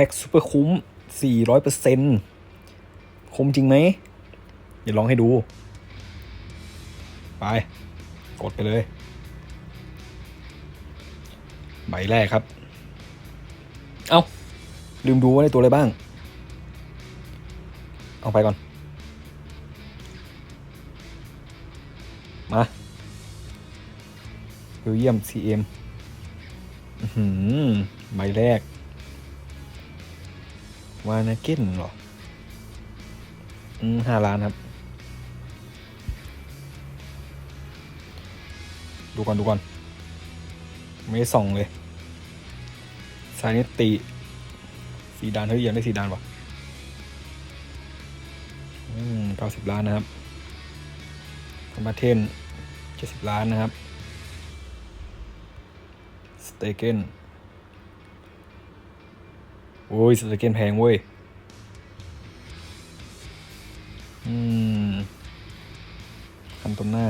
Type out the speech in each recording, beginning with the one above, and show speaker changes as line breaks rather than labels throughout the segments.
พ็คซูเปอร์คุ้ม 400%คุ้มจริงไหมเดี๋ยวลองให้ดู ไป กดไปเลย ใบแรกครับ เอา้า ลืมดูว่าได้ตัวอะไรบ้าง เอาไปก่อน มาเบลเยียม CM อือหือใบแรก วานาเก้นหรอ อืมห้าล้านครับ ดูก่อนดูก่อน ไม่ส่องเลยสายนิติสีดานเฮ้ยยังได้สีดานวะอืมเก้าสิบล้านนะครับคอมบาเทนเจ็ดสิบล้านนะครับ สเตเกน โอ้ยสเตเกนแพงเว้ย อืม คันต้นหน้า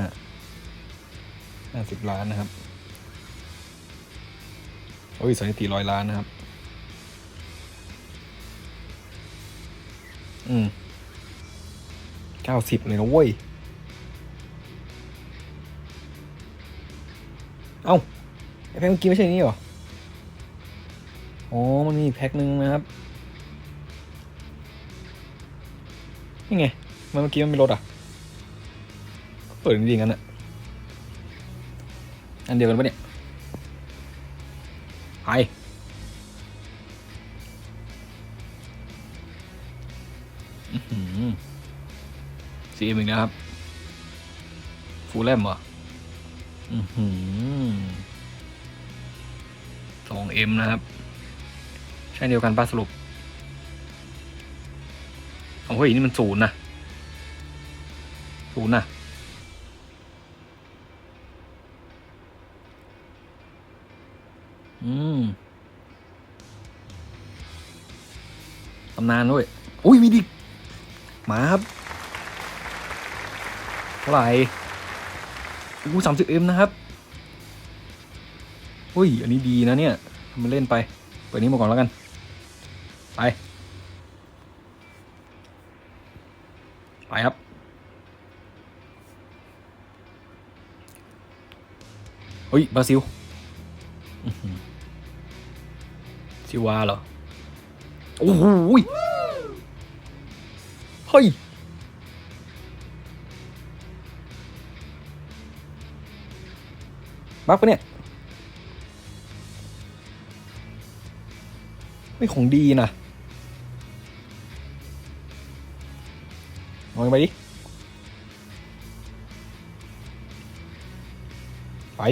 ห้าสิบล้านนะครับ โอ้ยสถิติร้อยล้านนะครับ อืมเก้าสิบเลยนะเว้ย เอ้าไอแพ็คเมื่อกี้ไม่ใช่นี่หรอ อ๋อ มันมีแพ็คหนึ่งนะครับ นี่ไง มันเมื่อกี้มันมีรถอะ เปิดจริงๆกันอะอันเดียวกันปะเนี่ยไปซีเอ็มอีกนะครับ ฟูลแลมเหรอสองเอ็มนะครับ ช่เดียวกันป้าสรุปเอาเฮ้ยนี่มันศูนย์นะศูนย์นะอืมตำนานด้วย อุ้ยมีดิมาครับเท่าไหร่อู้สามสิบเอ็มนะครับอุ้ย อันนี้ดีนะเนี่ยทำมันเล่นไป เปิดนี้มาก่อนแล้วกัน ไปไปครับ เฮ้ยบราซิลซิวาเหรอ โอ้โหยเฮ้ยบักปะเนี่ย ไม่ของดีนะ มองไปดิ ไป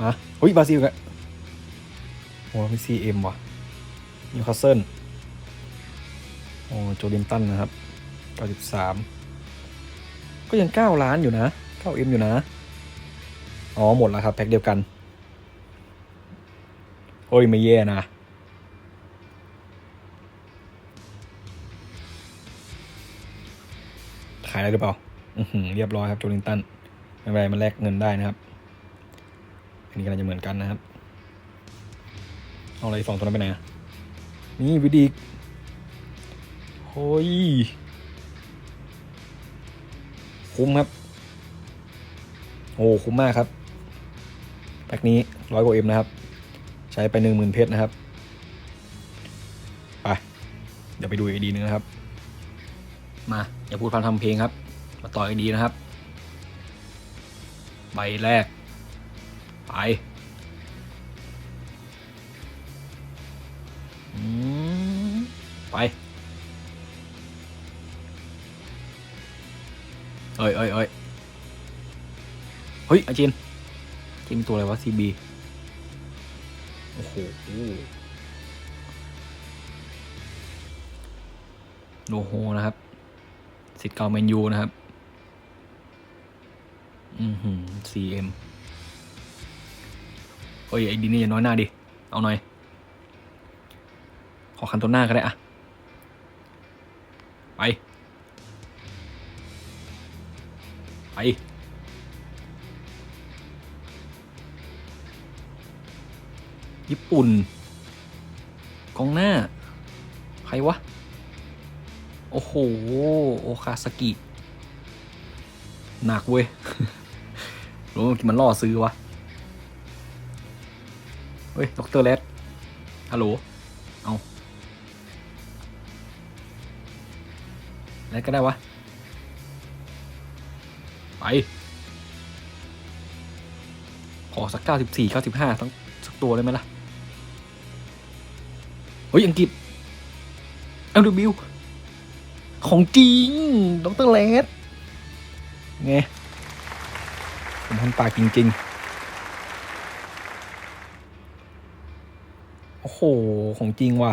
มาอุ้ยบราซิลกันโอ้มีซีเอ็มว่ะนิวคาสเซิลโอ้โจลินตันนะครับเก้าสิบสามก็ยังเก้าล้านอยู่นะเก้าเอ็มอยู่นะ อ๋อ หมดแล้วครับ แพ็คเดียวกัน โอ้ย ไม่แย่นะายได้หรือเปล่าอือหือเรียบร้อยครับโจลินตันไม่เป็นไรมันแลกเงินได้นะครับ อันนี้ก็จะเหมือนกันนะครับ เอาอะไรสองตัวนั้นไปไหนอะนี่วิดีโอ้ยคุ้มครับ โอ้คุ้มมากครับแพ็คนี้ร้อยกว่าเอ็มนะครับ ใช้ไปหนึ่งหมื่นเพชรนะครับ ไป เดี๋ยวไปดูอีกดีนึงนะครับ มาอย่าพูดพร่ำทำเพลงครับ มาต่ออีกดีนะครับ ใบแรก ไปไปเอ้ยเอ้ยเอ้ยเฮ้ยอาจินจินตัวอะไรวะ CB โอ้โหโลโฮนะครับ สิทธิ์เก่าแมนยูนะครับ อือหือ CM เฮ้ยไอ้ดีนี่อย่าน้อยหน้าดิ เอาหน่อย ขอคันต้นหน้าก็ได้อะไป ไป ญี่ปุ่น กองหน้า ใครวะ โอ้โห โอคาสกิ หนักเว้ยรู้ว่ามันล่อซื้อวะ เฮ้ย ดรเลสฮัลโหล เอาแล้วก็ได้วะ ไป ขอสักเก้าสิบสี่เก้าสิบห้าทั้งสักตัวได้ไหมล่ะ เฮ้ย อังกฤษ LW ของจริงดรเลสไงผมพันปากจริง ๆ โอ้โห ของจริงว่ะ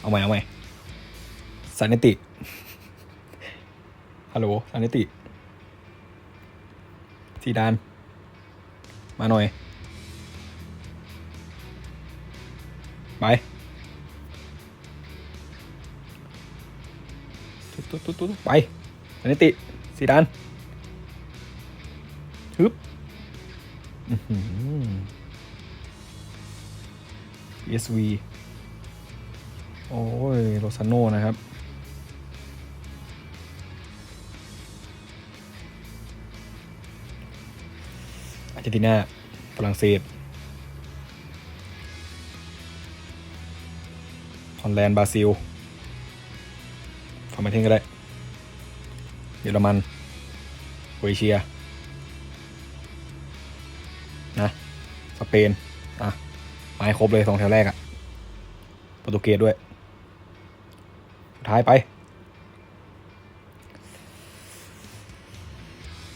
เอาใหม่เอาใหม่สันนิติ ฮัลโหลสันนิติสีดาน มาหน่อย ไป ตุ๊ดตุ๊ดตุ๊ดไปอันนี้ติสีดานฮึบอื้อหือ PSV โอ้ยโรซานโน่นะครับ อาร์เจนตินาฝรั่งเศสฮอลแลนด์บราซิล อร์มาเทนก็ได้ เยอรมันโอเชีย นะ สเปน อะมาให้ครบเลยสองแถวแรกอะโปรตุเกสด้วย ท้ายไป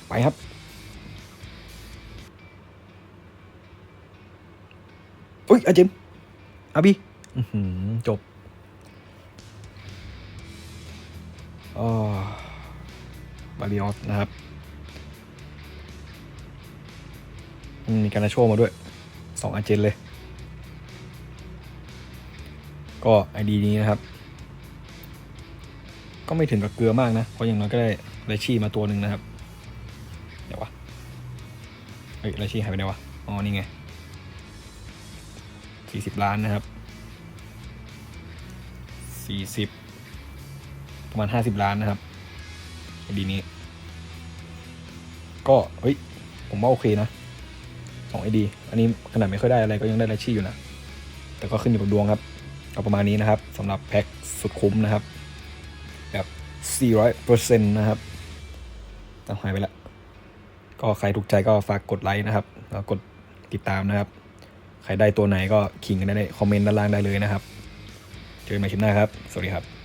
ไปครับอุ้ยอาจิมอาบีอื้อหือจบ บาริออสนะครับมีการนาโชมาด้วยสองอาเจนเลย ก็ไอดีนี้นะครับ ก็ไม่ถึงกับเกลือมากนะ เพราะอย่างน้อยก็ได้ไรชี่มาตัวหนึ่งนะครับ เดี๋ยววะเฮ้ยไรชี่หายไปไหนวะ อ๋อ นี่ไงสี่สิบล้านนะครับสี่สิบ ประมาณห้าสิบล้านนะครับไอดีนี้ ก็เฮ้ยผมว่าโอเคนะสองไอดีอันนี้ขนาดไม่ค่อยได้อะไรก็ยังได้รายชื่ออยู่นะ แต่ก็ขึ้นอยู่กับดวงครับ เอาประมาณนี้นะครับสำหรับแพ็คสุดคุ้มนะครับ แบบ 400%นะครับตามหายไปแล้วก็ใครถูกใจก็ฝากกดไลค์นะครับ แล้วกดติดตามนะครับ ใครได้ตัวไหนก็ขิงกันได้ในคอมเมนต์ด้านล่างได้เลยนะครับ เจอกันใหม่คลิปหน้าครับ สวัสดีครับ